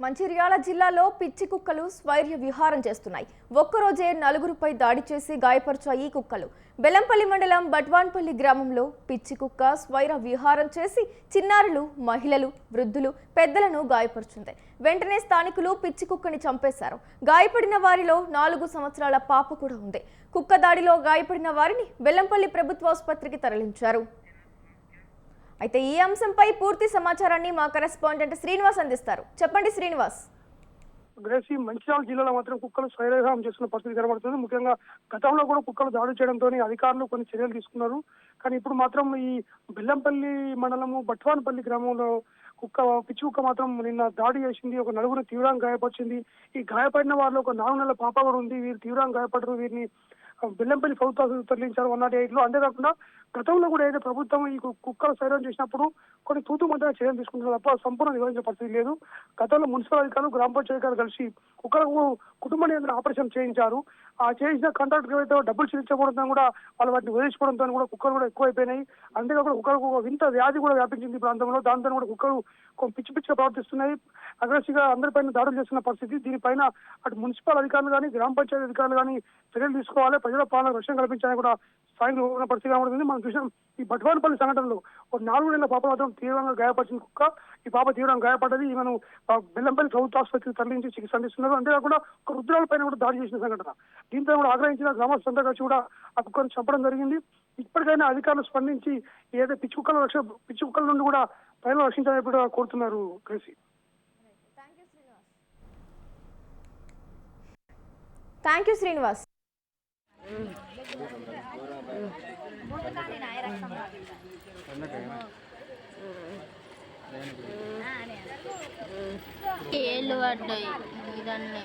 మంచిర్యాల జిల్లాలో పిచ్చి కుక్కలు స్వైర్య విహారం చేస్తున్నాయి. ఒక్కరోజే నలుగురుపై దాడి చేసి గాయపరిచాయి ఈ కుక్కలు. బెల్లంపల్లి మండలం బట్వాన్పల్లి గ్రామంలో పిచ్చి కుక్క స్వైర విహారం చేసి చిన్నారులు మహిళలు వృద్ధులు పెద్దలను గాయపరుచుంది. వెంటనే స్థానికులు పిచ్చి కుక్కని చంపేశారు. గాయపడిన వారిలో నాలుగు సంవత్సరాల పాప కూడా ఉంది. కుక్క దాడిలో గాయపడిన వారిని బెల్లంపల్లి ప్రభుత్వాసుపత్రికి తరలించారు. అయితే ఈ అంశంపై పూర్తి సమాచారాన్ని మా కరెస్పాండెంట్ శ్రీనివాస్ అందిస్తారు. చెప్పండి శ్రీనివాస్. గ్రేసి మంచిర్యాల జిల్లాలో మాత్రం కుక్కలు స్వైరవిహారం చేస్తున్న పరిస్థితి కనబడుతుంది. ముఖ్యంగా గతంలో కూడా కుక్కలు దాడి చేయడంతో అధికారులు కొన్ని చర్యలు తీసుకున్నారు. కానీ ఇప్పుడు మాత్రం ఈ బెల్లంపల్లి మండలము బట్వాన్పల్లి గ్రామంలో కుక్క పిచ్చి కుక్క మాత్రం నిన్న దాడి చేసింది. ఒక నలుగురు తీవ్రంగా గాయపరిచింది. ఈ గాయపడిన వారిలో ఒక నాలుగు నెలల పాప కూడా ఉంది. వీరు తీవ్రంగా గాయపడరు వీరిని బెల్లంపల్లి ప్రభుత్వం తరలించారు వన్ నాట్ ఎయిట్లో అంతేకాకుండా గతంలో కూడా ఏదైతే ప్రభుత్వం ఈ కుక్కల సైరం చేసినప్పుడు కొన్ని తూతు మంత్రిగా చర్యలు తీసుకుంటున్నారు తప్ప సంపూర్ణ నివారించే పరిస్థితి లేదు. గతంలో మున్సిపల్ అధికారులు గ్రామ పంచాయతీ అధికారులు కలిసి కుక్కలకు కుటుంబ నియంత్రణ ఆపరేషన్ చేయించారు. ఆ చేసిన కాంట్రాక్టర్ ఏవైతే డబ్బులు చెల్లించకూడదని కూడా వాళ్ళు వాటిని వదిలించుకోవడంతో కూడా కుక్కలు కూడా ఎక్కువైపోయినాయి. అంతేకాకుండా కుక్కలకు వింత వ్యాధి కూడా వ్యాపించింది ఈ ప్రాంతంలో. దాంతో కూడా కుక్కలు పిచ్చి పిచ్చిగా ప్రవర్తిస్తున్నాయి. అగ్రెసివ్గా అందరిపైన దాడులు చేస్తున్న పరిస్థితి. దీనిపైన అటు మున్సిపల్ అధికారులు కానీ గ్రామ పంచాయతీ అధికారులు కానీ చర్యలు తీసుకోవాలి. ప్రజల పాలన రక్షణ కల్పించాలని కూడా స్థాయిలో ఉన్న పరిస్థితి కనబడుతుంది మనం చూసాం ఈ బట్వానపల్లి సంఘటనలో ఒక నాలుగు నెలల పాప మాత్రం తీవ్రంగా గాయపరిచిన కుక్క. ఈ పాప తీవ్రంగా గాయపడ్డది. ఈమెను బెల్లంపల్లి ప్రభుత్వ ఆసుపత్రికి తరలించి చికిత్స అందిస్తున్నారు. అంతేకాకుండా ఒక రుద్రాల పైన కూడా దాడి చేసిన సంఘటన. దీంతో కూడా ఆగ్రహించిన గ్రామస్తులంతా కలిసి కూడా ఆ కుక్కను చంపడం జరిగింది. ఇప్పటికైనా అధికారులు స్పందించి ఏదైతే పిచ్చి కుక్కల రక్ష పిచ్చి కుక్కల నుండి కూడా ప్రజలు రక్షించాలని కూడా కోరుతున్నారు కృషి థ్యాంక్ యూ శ్రీనివాస్. ఏళ్ళు పడ్డాయి ఇదన్నీ.